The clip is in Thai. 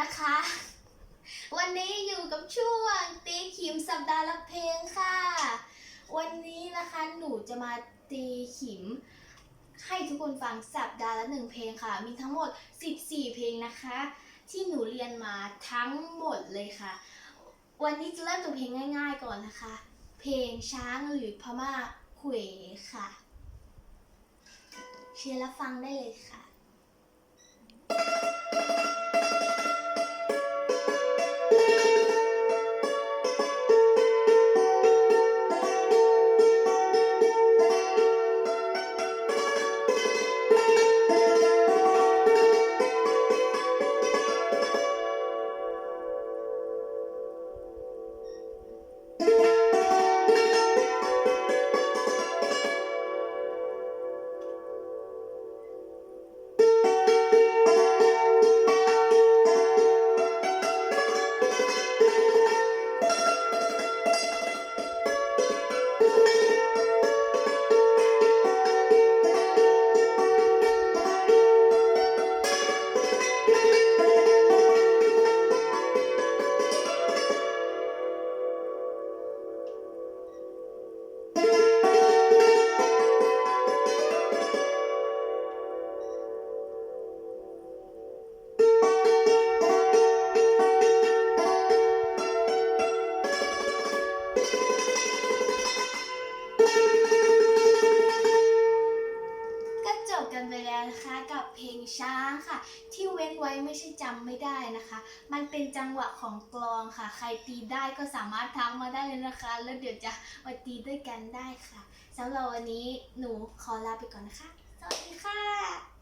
นะคะ วันนี้อยู่กับช่วงตีขิมสัปดาห์ละเพลงค่ะ วันนี้นะคะหนูจะมาตีขิม ให้ทุกคนฟังสัปดาห์ละหนึ่งเพลงค่ะ มีทั้งหมด 14 เพลงนะคะ ที่หนูเรียนมาทั้งหมดเลยค่ะ วันนี้จะเริ่มจากเพลงง่าย ๆ ก่อนนะคะ เพลงช้างหรือพม่าเขวค่ะ เชียร์และฟังได้เลยค่ะ กับเพลงช้างค่ะ ที่เว้นไว้ไม่ใช่จำไม่ได้นะคะ มันเป็นจังหวะของกลองค่ะ ใครตีได้ก็สามารถทักมาได้เลยนะคะ แล้วเดี๋ยวจะมาตีด้วยกันได้ค่ะสำหรับวันนี้หนูขอลาไปก่อนนะคะ สวัสดีค่ะ